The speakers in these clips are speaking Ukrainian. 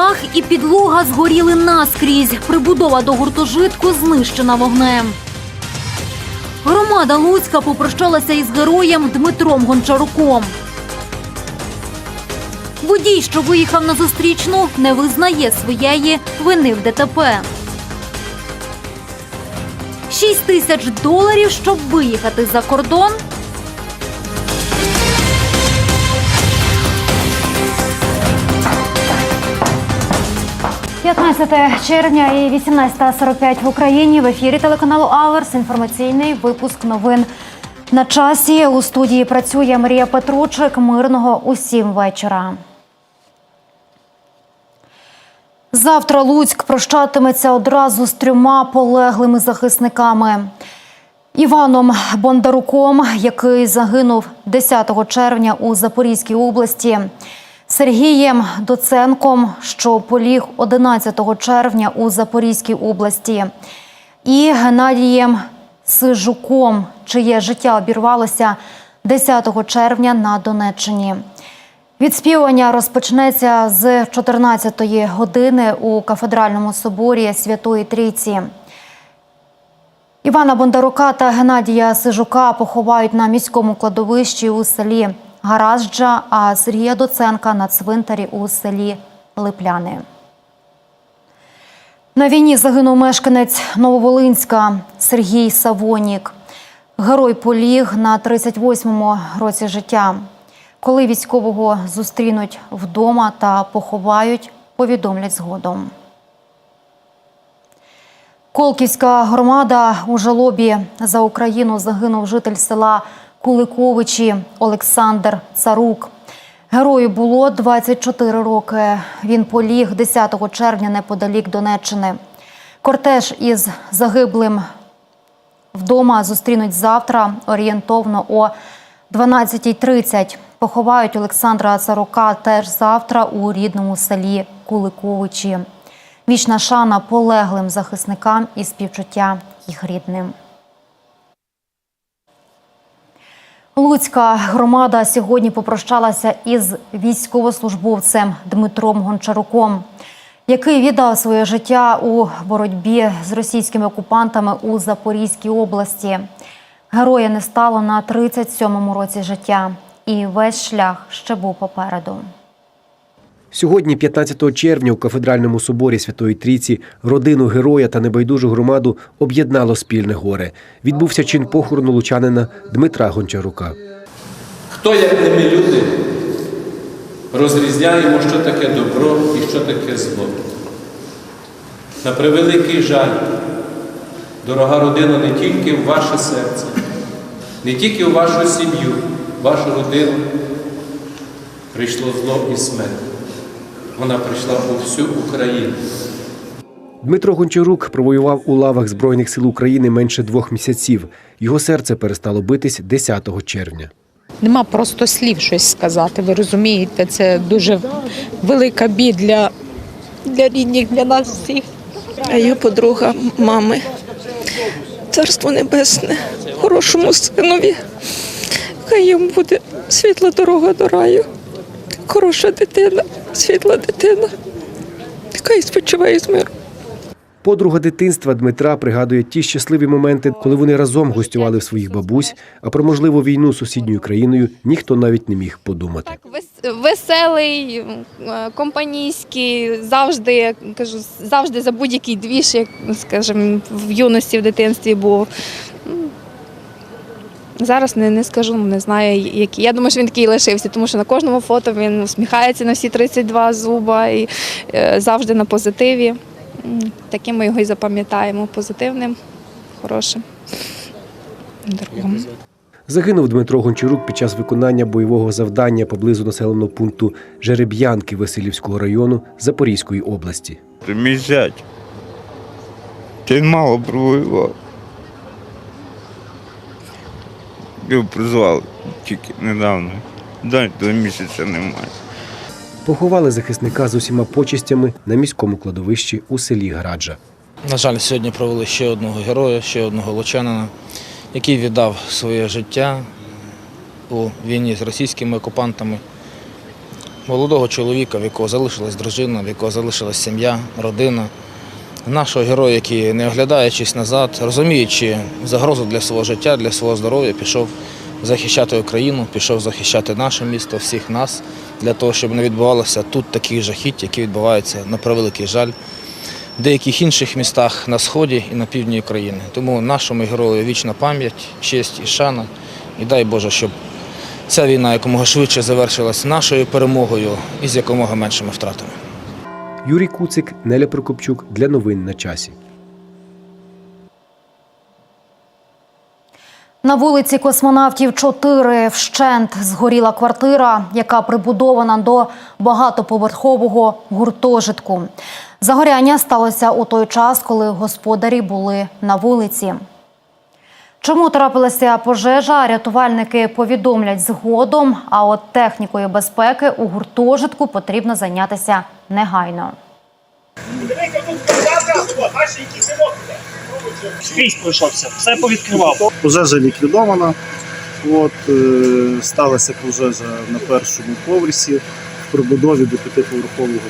Дах і підлога згоріли наскрізь. Прибудова до гуртожитку знищена вогнем. Громада Луцька попрощалася із героєм Дмитром Гончаруком. Водій, що виїхав на зустрічну, не визнає своєї вини в ДТП. 6 тисяч доларів, щоб виїхати за кордон. – 15 червня і 18.45 в Україні. В ефірі телеканалу Аверс. Інформаційний випуск новин на часі. У студії працює Марія Петручик. Мирного усім вечора. Завтра Луцьк прощатиметься одразу з трьома полеглими захисниками. Іваном Бондаруком, який загинув 10 червня у Запорізькій області, Сергієм Доценком, що поліг 11 червня у Запорізькій області, і Геннадієм Сижуком, чиє життя обірвалося 10 червня на Донеччині. Відспівання розпочнеться з 14-ї години у кафедральному соборі Святої Трійці. Івана Бондарука та Геннадія Сижука поховають на міському кладовищі у селі Гаразджа, а Сергія Доценка на цвинтарі у селі Липляни. На війні загинув мешканець Нововолинська Сергій Савонік. Герой поліг на 38-му році життя. Коли військового зустрінуть вдома та поховають, повідомлять згодом. Колківська громада у жалобі за Україну загинув житель села Куликовичі Олександр Царук. Герою було 24 роки. Він поліг 10 червня неподалік Донеччини. Кортеж із загиблим вдома зустрінуть завтра орієнтовно о 12.30. Поховають Олександра Царука теж завтра у рідному селі Куликовичі. Вічна шана полеглим захисникам і співчуття їх рідним. Луцька громада сьогодні попрощалася із військовослужбовцем Дмитром Гончаруком, який віддав своє життя у боротьбі з російськими окупантами у Запорізькій області. Героя не стало на 37-му році життя, і весь шлях ще був попереду. Сьогодні, 15 червня, у кафедральному соборі Святої Трійці, родину героя та небайдужу громаду об'єднало спільне горе. Відбувся чин похорону лучанина Дмитра Гончарука. Хто, як не ми люди, розрізняємо, що таке добро і що таке зло. На превеликий жаль, дорога родина, не тільки в ваше серце, не тільки в вашу сім'ю, вашу родину прийшло зло і смерть. Вона прийшла у всю Україну. Дмитро Гончарук провоював у лавах Збройних сил України менше двох місяців. Його серце перестало битись 10 червня. Нема просто слів щось сказати. Ви розумієте, це дуже велика біль для, для рідних, для нас всіх. а я подруга мами. Царство Небесне, хорошому синові. Хай йому буде світла дорога до раю. Хороша дитина, світла дитина. Хай спочиває з миром. Подруга дитинства Дмитра пригадує ті щасливі моменти, коли вони разом гостювали в своїх бабусь, а про можливу війну з сусідньою країною ніхто навіть не міг подумати. Так, веселий, е, компанійський, завжди, я кажу, завжди за будь-який двіж, як, скажімо, в юності, в дитинстві був. Зараз не, не скажу, не знаю, який. Я думаю, що він такий лишився, тому що на кожному фото він усміхається на всі 32 зуба і е, завжди на позитиві. Таким ми його і запам'ятаємо, позитивним, хорошим. Другом. Загинув Дмитро Гончарук під час виконання бойового завдання поблизу населеного пункту Жереб'янки Васильівського району Запорізької області. Мій зять. Він мало провоював. Його призвали тільки недавно. Дай два місяця немає. Поховали захисника з усіма почестями на міському кладовищі у селі Граджа. На жаль, сьогодні провели ще одного героя, ще одного лучанина, який віддав своє життя у війні з російськими окупантами. молодого чоловіка, в якого залишилась дружина, в якого залишилась сім'я, родина. Нашого героя, який, не оглядаючись назад, розуміючи загрозу для свого життя, для свого здоров'я, пішов захищати Україну, пішов захищати наше місто, всіх нас, для того, щоб не відбувалося тут таких жахіть, які відбуваються, на превеликий жаль, в деяких інших містах на сході і на півдні України. Тому нашому герою вічна пам'ять, честь і шана. І дай Боже, щоб ця війна якомога швидше завершилась нашою перемогою і з якомога меншими втратами. Юрій Куцик, Неля Прокопчук для новин на часі. На вулиці космонавтів 4 вщент згоріла квартира, яка прибудована до багатоповерхового гуртожитку. Загоряння сталося у той час, коли господарі були на вулиці. Чому трапилася пожежа, рятувальники повідомлять згодом, а от технікою безпеки у гуртожитку потрібно зайнятися негайно. Скрізь пройшовся, все повідкривав. Пожежа ліквідована. От, е, сталася пожежа на першому поверсі в прибудові до п'ятиповерхового будинку.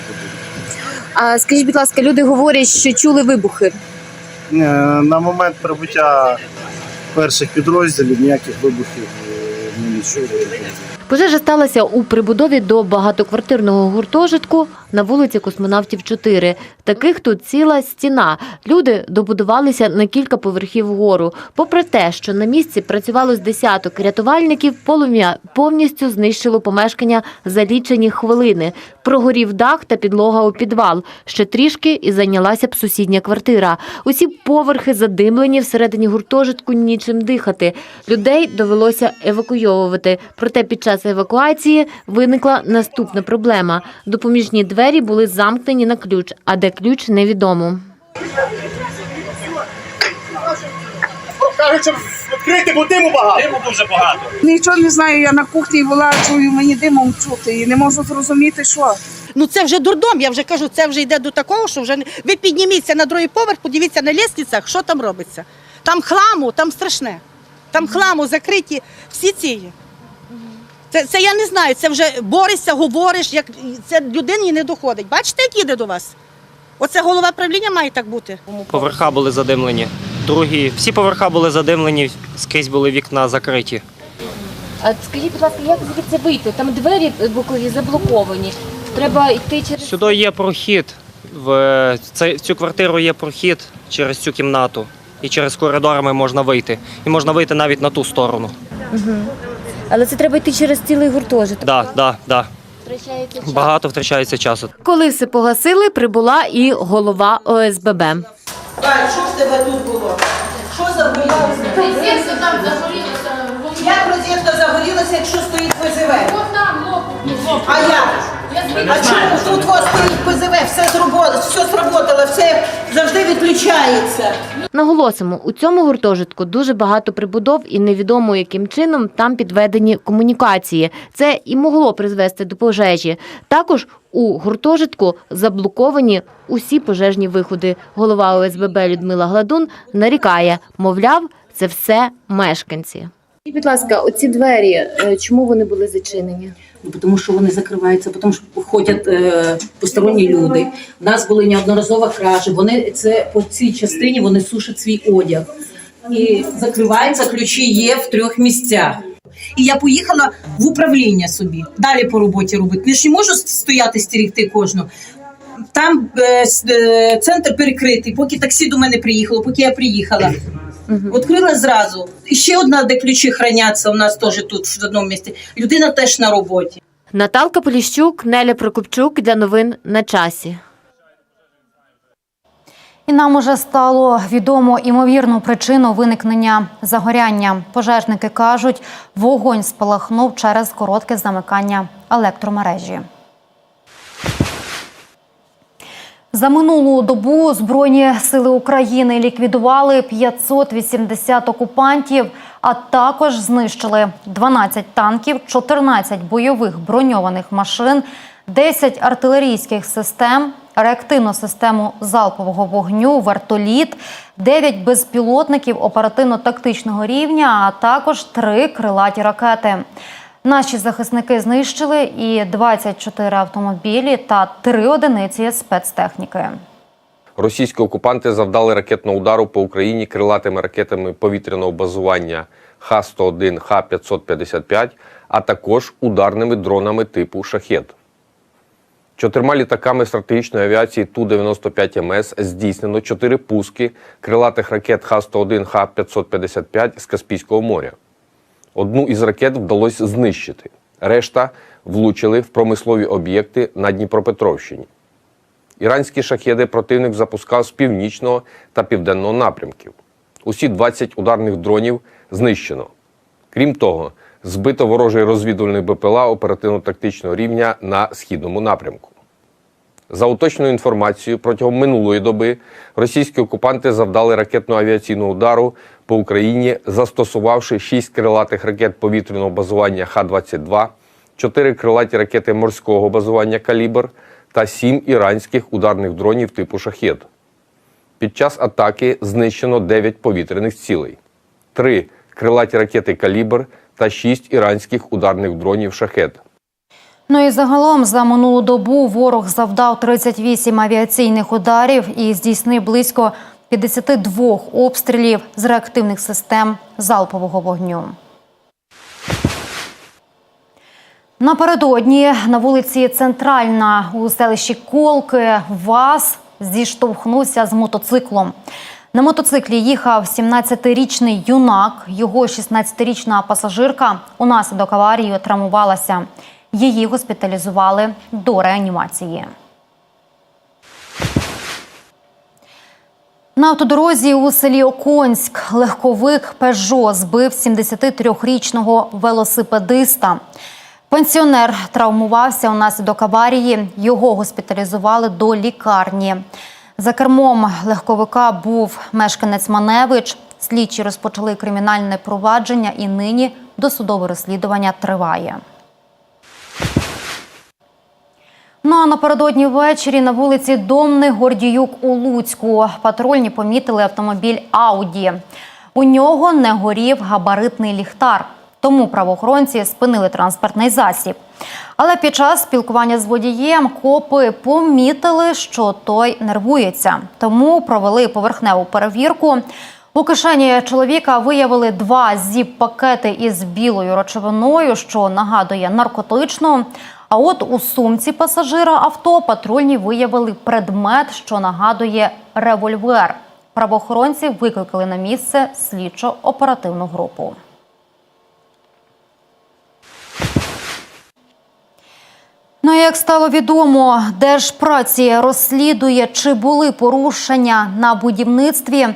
А скажіть, будь ласка, люди говорять, що чули вибухи. Е, На момент прибуття перших підрозділів ніяких вибухів е, ми не чули. Пожежа сталася у прибудові до багатоквартирного гуртожитку на вулиці Космонавтів 4. Таких тут ціла стіна. Люди добудувалися на кілька поверхів вгору. Попри те, що на місці працювало з десяток рятувальників, полум'я повністю знищило помешкання за лічені хвилини. Прогорів дах та підлога у підвал. Ще трішки і зайнялася б сусідня квартира. Усі поверхи задимлені всередині гуртожитку нічим дихати. Людей довелося евакуйовувати. Проте під час евакуації виникла наступна проблема. Допоміжні двері були замкнені на ключ, а де ключ невідомо. Кажуть, що відкрити, бо диму багато. Диму дуже багато. Нічого не знаю, я на кухні була, чую, мені димом чути і не можу зрозуміти, що. Ну це вже дурдом, я вже кажу, це вже йде до такого, що вже не- ви підніміться на другий поверх, подивіться на лісницях, що там робиться. Там хламу, там страшне. Там хламу закриті всі ці. Це, це я не знаю, це вже борешся, говориш, як це людині не доходить. Бачите, як їде до вас? Оце голова правління має так бути. Поверха були задимлені. Другі, всі поверха були задимлені, скрізь були вікна закриті. А скажіть, будь ласка, як звідси вийти? Там двері бокові заблоковані. Треба йти через Сюди є прохід. В, це, в цю квартиру є прохід через цю кімнату. І через коридорами можна вийти. І можна вийти навіть на ту сторону. Але це треба йти через цілий гуртожиток. Да, да, да. Втрачається Багато втрачається часу. Коли все погасили, прибула і голова ОСББ. Що в тебе тут було? Що загорілося? Розетка там загорілася. Як розетка загорілася, якщо стоїть ПЗВ? А як? А чому тут у вас стоїть ПЗВ, все зробило, все зроботало, все завжди відключається. Наголосимо, у цьому гуртожитку дуже багато прибудов і невідомо яким чином там підведені комунікації. Це і могло призвести до пожежі. Також у гуртожитку заблоковані усі пожежні виходи. Голова ОСББ Людмила Гладун нарікає, мовляв, це все мешканці. Будь ласка, оці двері, е, чому вони були зачинені? Тому що вони закриваються, тому що входять е, посторонні люди. У нас були неодноразово кражі. Вони це по цій частині вони сушать свій одяг. І закриваються, ключі є в трьох місцях. І я поїхала в управління собі, далі по роботі робити. Я ж не можу стояти стерігти кожну. Там е, е, центр перекритий, поки таксі до мене приїхало, поки я приїхала. Відкрила зразу. І ще одна, де ключі храняться, у нас теж тут в одному місці. Людина теж на роботі. Наталка Поліщук, Неля Прокопчук для новин на часі. І нам уже стало відомо імовірну причину виникнення загоряння. Пожежники кажуть, вогонь спалахнув через коротке замикання електромережі. За минулу добу Збройні сили України ліквідували 580 окупантів, а також знищили 12 танків, 14 бойових броньованих машин, 10 артилерійських систем, реактивну систему залпового вогню, вертоліт, 9 безпілотників оперативно-тактичного рівня, а також 3 крилаті ракети. Наші захисники знищили і 24 автомобілі та 3 одиниці спецтехніки. Російські окупанти завдали ракетного удару по Україні крилатими ракетами повітряного базування Х-101, Х-555, а також ударними дронами типу «Шахет». Чотирма літаками стратегічної авіації Ту-95МС здійснено чотири пуски крилатих ракет Х-101, Х-555 з Каспійського моря. Одну із ракет вдалося знищити. Решта влучили в промислові об'єкти на Дніпропетровщині. Іранські шахеди противник запускав з північного та південного напрямків. Усі 20 ударних дронів знищено. Крім того, збито ворожий розвідувальний БПЛА оперативно-тактичного рівня на східному напрямку. За уточною інформацією, протягом минулої доби російські окупанти завдали ракетно-авіаційного удару по Україні, застосувавши 6 крилатих ракет повітряного базування Х-22, 4 крилаті ракети морського базування Калібр та 7 іранських ударних дронів типу «Шахет». Під час атаки знищено 9 повітряних цілей, 3 крилаті ракети Калібр та 6 іранських ударних дронів «Шахет». Ну і загалом за минулу добу ворог завдав 38 авіаційних ударів і здійснив близько 52 обстрілів з реактивних систем залпового вогню. Напередодні на вулиці Центральна у селищі Колки ВАЗ зіштовхнувся з мотоциклом. На мотоциклі їхав 17-річний юнак. Його 16-річна пасажирка унаслідок аварії травмувалася. Її госпіталізували до реанімації. На автодорозі у селі Оконськ легковик Пежо збив 73-річного велосипедиста. Пенсіонер травмувався унаслідок аварії. Його госпіталізували до лікарні. За кермом легковика був мешканець Маневич. Слідчі розпочали кримінальне провадження і нині досудове розслідування триває. Ну а напередодні ввечері на вулиці Домний Гордіюк у Луцьку патрульні помітили автомобіль Ауді. У нього не горів габаритний ліхтар. Тому правоохоронці спинили транспортний засіб. Але під час спілкування з водієм копи помітили, що той нервується. Тому провели поверхневу перевірку. У кишені чоловіка виявили два зіп-пакети із білою речовиною, що нагадує наркотичну. А от у сумці пасажира авто патрульні виявили предмет, що нагадує револьвер. Правоохоронці викликали на місце слідчо-оперативну групу. Ну, як стало відомо, Держпраці розслідує, чи були порушення на будівництві,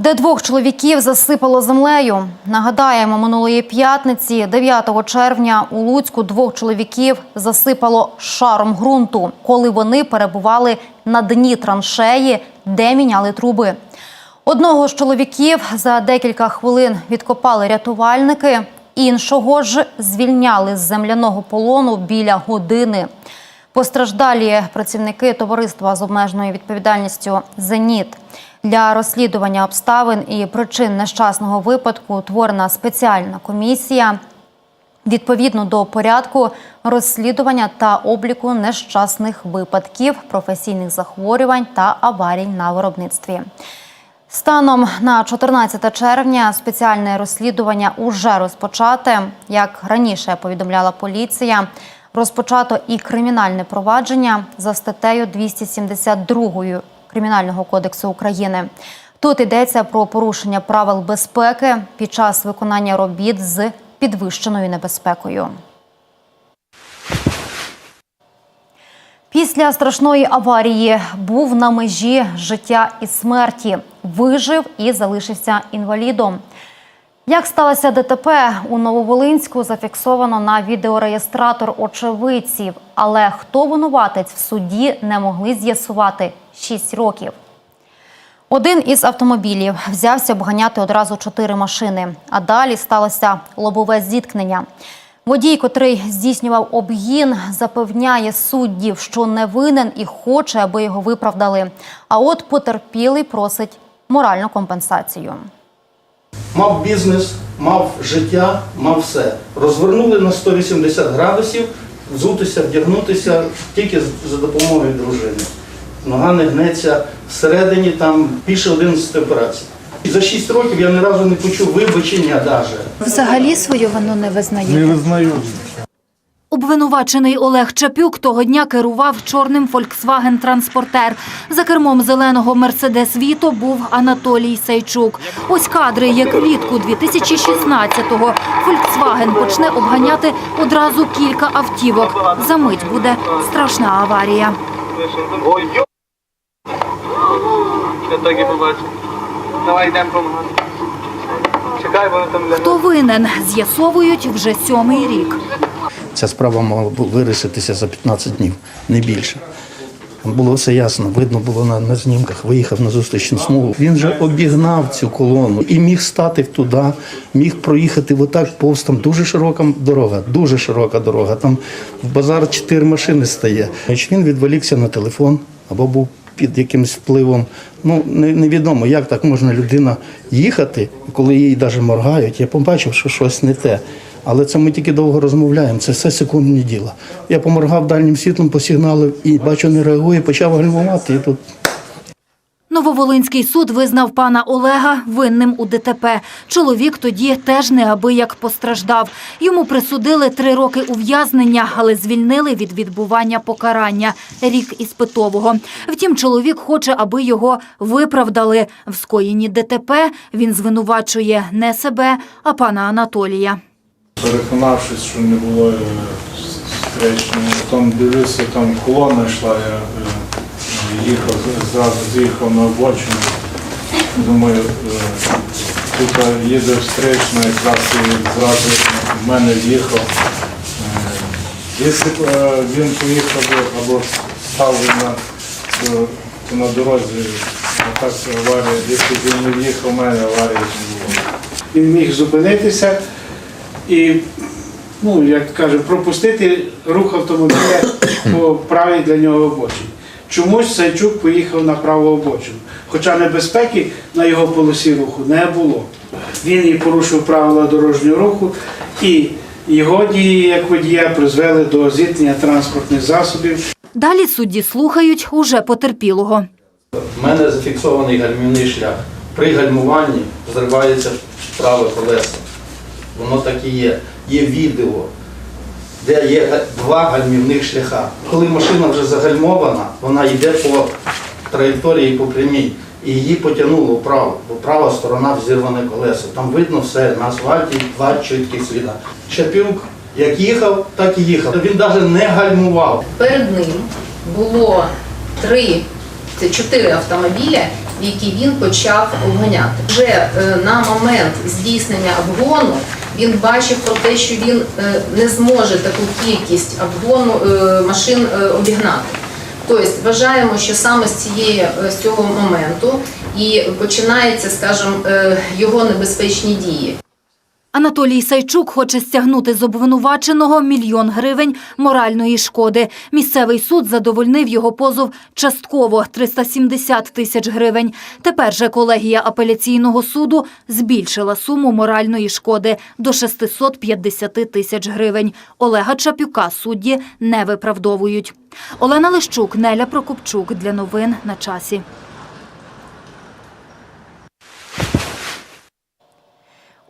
де двох чоловіків засипало землею. Нагадаємо, минулої п'ятниці, 9 червня, у Луцьку двох чоловіків засипало шаром ґрунту, коли вони перебували на дні траншеї, де міняли труби. Одного з чоловіків за декілька хвилин відкопали рятувальники. Іншого ж звільняли з земляного полону біля години. Постраждалі працівники товариства з обмеженою відповідальністю Зеніт для розслідування обставин і причин нещасного випадку утворена спеціальна комісія відповідно до порядку розслідування та обліку нещасних випадків, професійних захворювань та аварій на виробництві. Станом на 14 червня спеціальне розслідування уже розпочате. Як раніше повідомляла поліція, розпочато і кримінальне провадження за статтею 272 Кримінального кодексу України. Тут йдеться про порушення правил безпеки під час виконання робіт з підвищеною небезпекою. Після страшної аварії був на межі життя і смерті, вижив і залишився інвалідом. Як сталося ДТП у Нововолинську, зафіксовано на відеореєстратор очевидців. Але хто винуватець в суді не могли з'ясувати 6 років. Один із автомобілів взявся обганяти одразу чотири машини, а далі сталося лобове зіткнення. Водій, котрий здійснював обгін, запевняє суддів, що не винен і хоче, аби його виправдали. А от потерпілий просить моральну компенсацію. Мав бізнес, мав життя, мав все. Розвернули на 180 градусів, взутися, вдягнутися тільки за допомогою дружини. Нога не гнеться всередині, там більше 11 операцій. І за 6 років я ні разу не почув вибачення навіть. Взагалі свою вину не визнає. Не визнаю. Обвинувачений Олег Чапюк того дня керував чорним Volkswagen Транспортер. За кермом зеленого Мерседес Віто був Анатолій Сайчук. Ось кадри, як влітку 2016-го Volkswagen почне обганяти одразу кілька автівок. За мить буде страшна аварія. так і. Давай йдемо Хто винен, з'ясовують вже сьомий рік. Ця справа мала вирішитися за 15 днів, не більше. Було все ясно, видно було на, на знімках, виїхав на зустрічну смугу. Він же обігнав цю колону і міг стати туди, міг проїхати отак повз. Там дуже широка дорога, дуже широка дорога. Там в базар чотири машини стає. Він відволікся на телефон або був під якимось впливом. Ну, невідомо, як так можна людина їхати, коли їй навіть моргають. Я побачив, що щось не те. Але це ми тільки довго розмовляємо, це все секундні діла. Я поморгав дальнім світлом, посігналив і бачу, не реагує, почав гальмувати. І тут Нововолинський суд визнав пана Олега винним у ДТП. Чоловік тоді теж неабияк постраждав. Йому присудили три роки ув'язнення, але звільнили від відбування покарання – рік іспитового. Втім, чоловік хоче, аби його виправдали. В скоєнні ДТП він звинувачує не себе, а пана Анатолія. Переконавшись, що не було е, там дивився, там колона йшла, я е, їхав, зразу з'їхав на обочину. Думаю, е, тут їде встречна, якраз і зразу в мене в'їхав. Е, Якщо б е, він поїхав або став на, е, на дорозі, а так аварія, якщо б він не в'їхав, в мене аварії не було. Він міг зупинитися і, ну, як кажуть, пропустити рух автомобіля по правій для нього обочині. Чомусь Сайчук поїхав на праву обочину, хоча небезпеки на його полосі руху не було. Він і порушив правила дорожнього руху, і його дії як водія призвели до зіткнення транспортних засобів. Далі судді слухають уже потерпілого. в мене зафіксований гальмівний шлях. При гальмуванні зривається праве колесо. Воно так і є. Є відео, де є два гальмівних шляха. Коли машина вже загальмована, вона йде по траєкторії по прямій. І її потягнуло вправо, бо права сторона взірване колесо. Там видно все на асфальті, два чіткі сліда. Чапюк як їхав, так і їхав. Він навіть не гальмував. Перед ним було три, це чотири автомобіля, які він почав обганяти. Вже е, на момент здійснення обгону він бачив про те, що він е, не зможе таку кількість обгону е, машин е, обігнати. Тобто вважаємо, що саме з цієї з цього моменту і починається, скажімо, його небезпечні дії. Анатолій Сайчук хоче стягнути з обвинуваченого мільйон гривень моральної шкоди. Місцевий суд задовольнив його позов частково – 370 тисяч гривень. Тепер же колегія апеляційного суду збільшила суму моральної шкоди до 650 тисяч гривень. Олега Чапюка судді не виправдовують. Олена Лищук, Неля Прокопчук. Для новин на часі.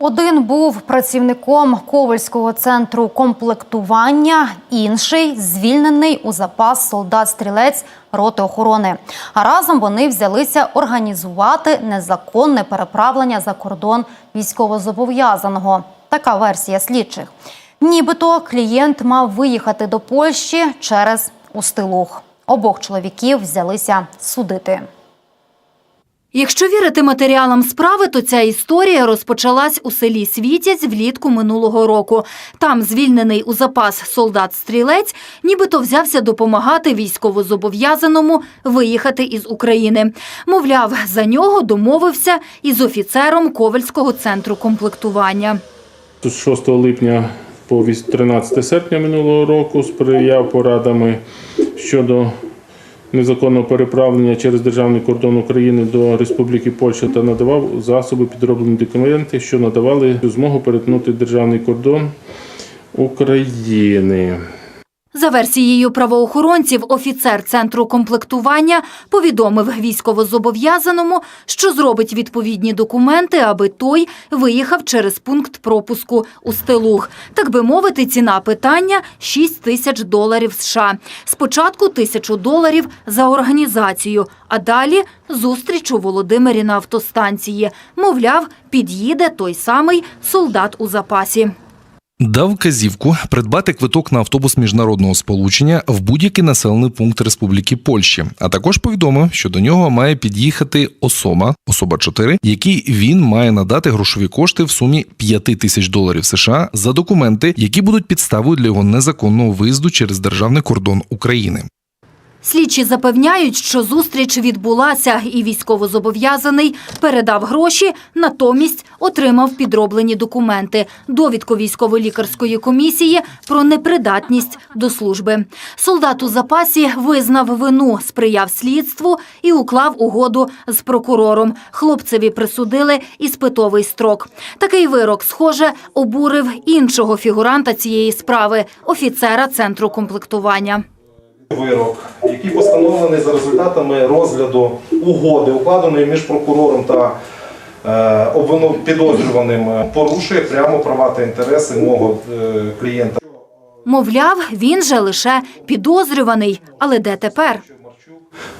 Один був працівником Ковальського центру комплектування, інший звільнений у запас солдат-стрілець роти охорони. А разом вони взялися організувати незаконне переправлення за кордон військовозобов'язаного. Така версія слідчих. Нібито клієнт мав виїхати до Польщі через Устилуг. Обох чоловіків взялися судити. Якщо вірити матеріалам справи, то ця історія розпочалась у селі Світязь влітку минулого року. Там звільнений у запас солдат-стрілець нібито взявся допомагати військовозобов'язаному виїхати із України. Мовляв, за нього домовився із офіцером Ковальського центру комплектування. З 6 липня по 13 серпня минулого року сприяв порадами щодо незаконного переправлення через державний кордон України до Республіки Польща та надавав засоби підроблені документи, що надавали змогу перетнути державний кордон України. За версією правоохоронців, офіцер центру комплектування повідомив військовозобов'язаному, що зробить відповідні документи, аби той виїхав через пункт пропуску у Стелуг. Так би мовити, ціна питання 6 тисяч доларів США. Спочатку тисячу доларів за організацію, а далі зустріч у Володимирі на автостанції. Мовляв, під'їде той самий солдат у запасі. Дав вказівку придбати квиток на автобус міжнародного сполучення в будь-який населений пункт Республіки Польщі, а також повідомив, що до нього має під'їхати особа, особа 4, якій він має надати грошові кошти в сумі 5 тисяч доларів США за документи, які будуть підставою для його незаконного виїзду через державний кордон України. Слідчі запевняють, що зустріч відбулася, і військовозобов'язаний передав гроші, натомість отримав підроблені документи, довідку військово-лікарської комісії про непридатність до служби. Солдат у запасі визнав вину, сприяв слідству і уклав угоду з прокурором. Хлопцеві присудили іспитовий строк. Такий вирок, схоже, обурив іншого фігуранта цієї справи офіцера центру комплектування. Вирок, який постановлений за результатами розгляду угоди, укладеної між прокурором та е, підозрюваним, е, порушує прямо права та інтереси мого е, клієнта. Мовляв, він же лише підозрюваний. Але де тепер?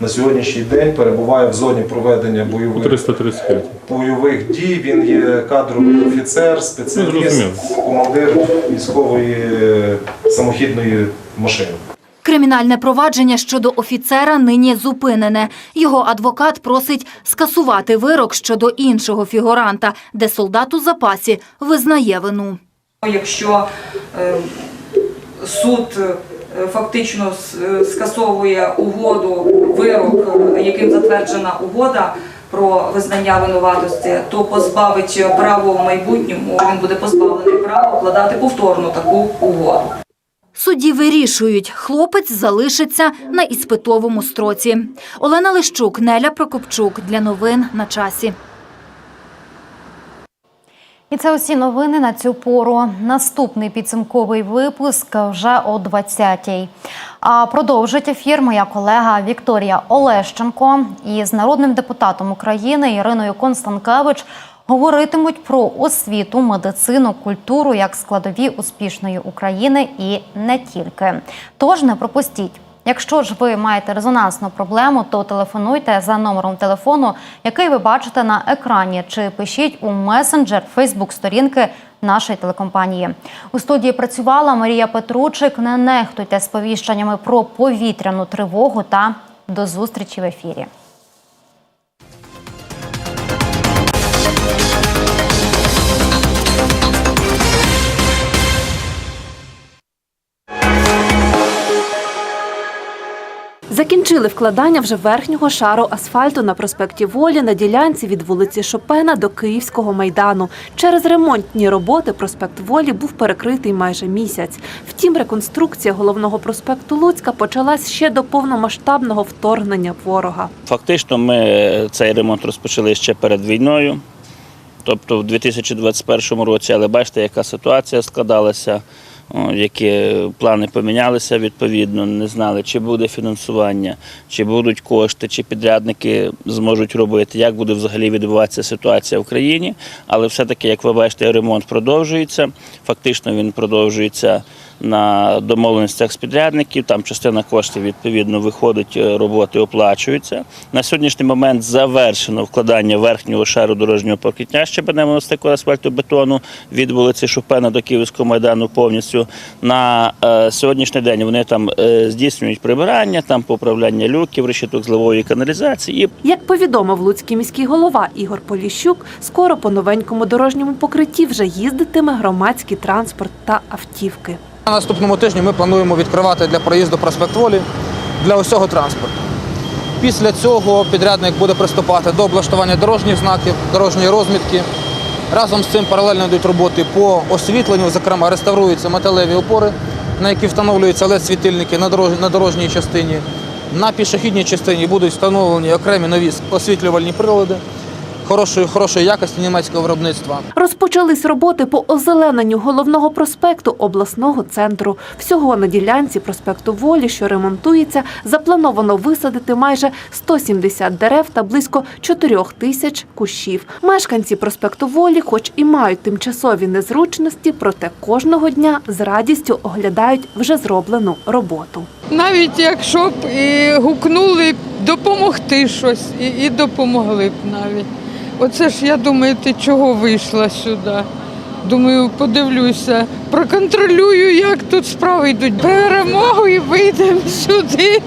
На сьогоднішній день перебуває в зоні проведення бойових 335. бойових дій. Він є кадровий офіцер, спеціаліст, командир військової е, самохідної машини. Кримінальне провадження щодо офіцера нині зупинене. Його адвокат просить скасувати вирок щодо іншого фігуранта, де солдат у запасі визнає вину. Якщо е, суд е, фактично е, скасовує угоду, вирок, яким затверджена угода про визнання винуватості, то позбавить права в майбутньому, він буде позбавлений права вкладати повторно таку угоду. Судді вирішують, хлопець залишиться на іспитовому строці. Олена Лищук, Неля Прокопчук. Для новин на часі. І це усі новини на цю пору. Наступний підсумковий випуск вже о 20-й. А продовжить ефір моя колега Вікторія Олещенко із народним депутатом України Іриною Констанкевич говоритимуть про освіту, медицину, культуру як складові успішної України і не тільки. Тож не пропустіть. Якщо ж ви маєте резонансну проблему, то телефонуйте за номером телефону, який ви бачите на екрані, чи пишіть у месенджер Фейсбук сторінки нашої телекомпанії. У студії працювала Марія Петручик. Не нехтуйте сповіщеннями про повітряну тривогу та до зустрічі в ефірі. Закінчили вкладання вже верхнього шару асфальту на проспекті Волі на ділянці від вулиці Шопена до Київського майдану. Через ремонтні роботи проспект Волі був перекритий майже місяць. Втім, реконструкція головного проспекту Луцька почалась ще до повномасштабного вторгнення ворога. Фактично, ми цей ремонт розпочали ще перед війною, тобто в 2021 році, але бачите, яка ситуація складалася, які плани помінялися відповідно, не знали, чи буде фінансування, чи будуть кошти, чи підрядники зможуть робити, як буде взагалі відбуватися ситуація в країні. Але все-таки, як ви бачите, ремонт продовжується. Фактично він продовжується на домовленостях з підрядників. Там частина коштів відповідно виходить, е, роботи оплачуються. На сьогоднішній момент завершено вкладання верхнього шару дорожнього покриття щебеневого стику асфальтобетону від вулиці Шопена до Київського майдану повністю. На е, сьогоднішній день вони там е, здійснюють прибирання, там поправляння люків, решіток зливової каналізації. Як повідомив луцький міський голова Ігор Поліщук, скоро по новенькому дорожньому покритті вже їздитиме громадський транспорт та автівки. На наступному тижні ми плануємо відкривати для проїзду проспект Волі для усього транспорту. Після цього підрядник буде приступати до облаштування дорожніх знаків, дорожньої розмітки. Разом з цим паралельно йдуть роботи по освітленню, зокрема реставруються металеві опори, на які встановлюються led світильники на на дорожній частині. На пішохідній частині будуть встановлені окремі нові освітлювальні прилади хорошої, хорошої якості німецького виробництва. Розпочались роботи по озелененню головного проспекту обласного центру. Всього на ділянці проспекту Волі, що ремонтується, заплановано висадити майже 170 дерев та близько 4 тисяч кущів. Мешканці проспекту Волі, хоч і мають тимчасові незручності, проте кожного дня з радістю оглядають вже зроблену роботу. Навіть якщо б і гукнули допомогти щось, і, і допомогли б навіть. Оце ж я думаю, ти чого вийшла сюди. Думаю, подивлюся, проконтролюю, як тут справи йдуть. Перемогу і вийдемо сюди.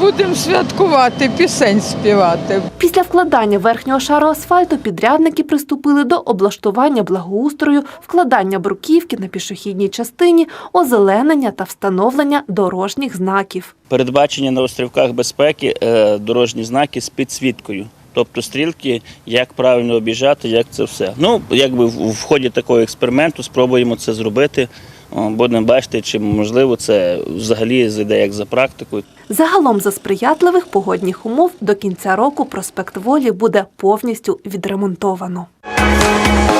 Будемо святкувати, пісень співати. Після вкладання верхнього шару асфальту підрядники приступили до облаштування благоустрою, вкладання бруківки на пішохідній частині, озеленення та встановлення дорожніх знаків. Передбачені на острівках безпеки е, дорожні знаки з підсвіткою. Тобто стрілки, як правильно об'їжджати, як це все. Ну, якби в в ході такого експерименту спробуємо це зробити. Будемо бачити, чи можливо це взагалі зайде як за практикою. Загалом за сприятливих погодних умов до кінця року проспект Волі буде повністю відремонтовано. –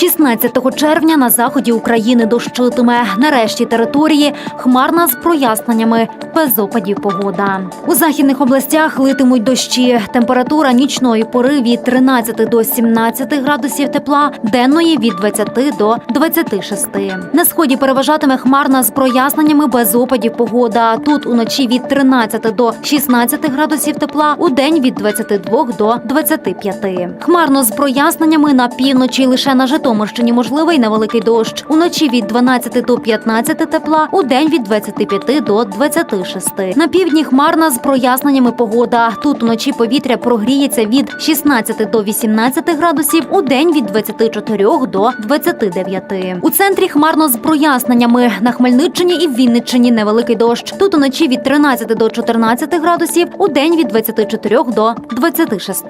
16 червня на заході України дощитиме. Нарешті території хмарна з проясненнями, без опадів погода. У західних областях литимуть дощі. Температура нічної пори від 13 до 17 градусів тепла, денної від 20 до 26. На сході переважатиме хмарна з проясненнями без опадів погода. Тут уночі від 13 до 16 градусів тепла, у день від 22 до 25. Хмарно з проясненнями на півночі лише на Житомирщині можливий невеликий дощ. Уночі від 12 до 15 тепла, у день від 25 до 26. На півдні хмарна з проясненнями погода. Тут уночі повітря прогріється від 16 до 18 градусів, у день від 24 до 29. У центрі хмарно з проясненнями. На Хмельниччині і в Вінниччині невеликий дощ. Тут уночі від 13 до 14 градусів, у день від 24 до 26.